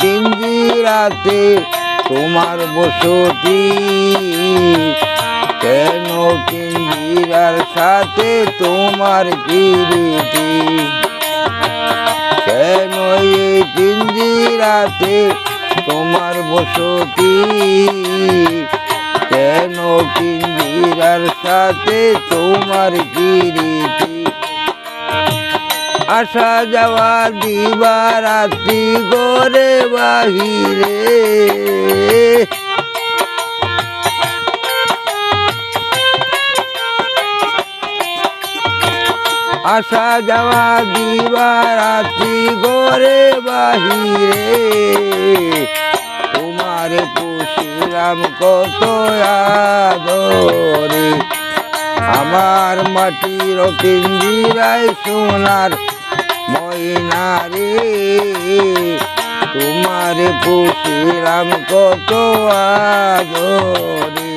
পিঞ্জিরাতে তোমার বসতি। কেন পিঞ্জিরার সাথে তোমার প্রীতি কেন এই পিঞ্জিরাতে তোমার বসতি? কেন পিঞ্জিরার সাথে তোমার প্রীতি আসা যাওয়া দিবা রাত্রি গোরে বাহিরে। আসা যাওয়া দিবা রাত্রি গোরে বাহিরে। তোমার পুষিলাম কত আদরে। আমার মাটির পিঞ্জিরায় সোনার ময়নারে তোমার পুষিলাম কত আদরে।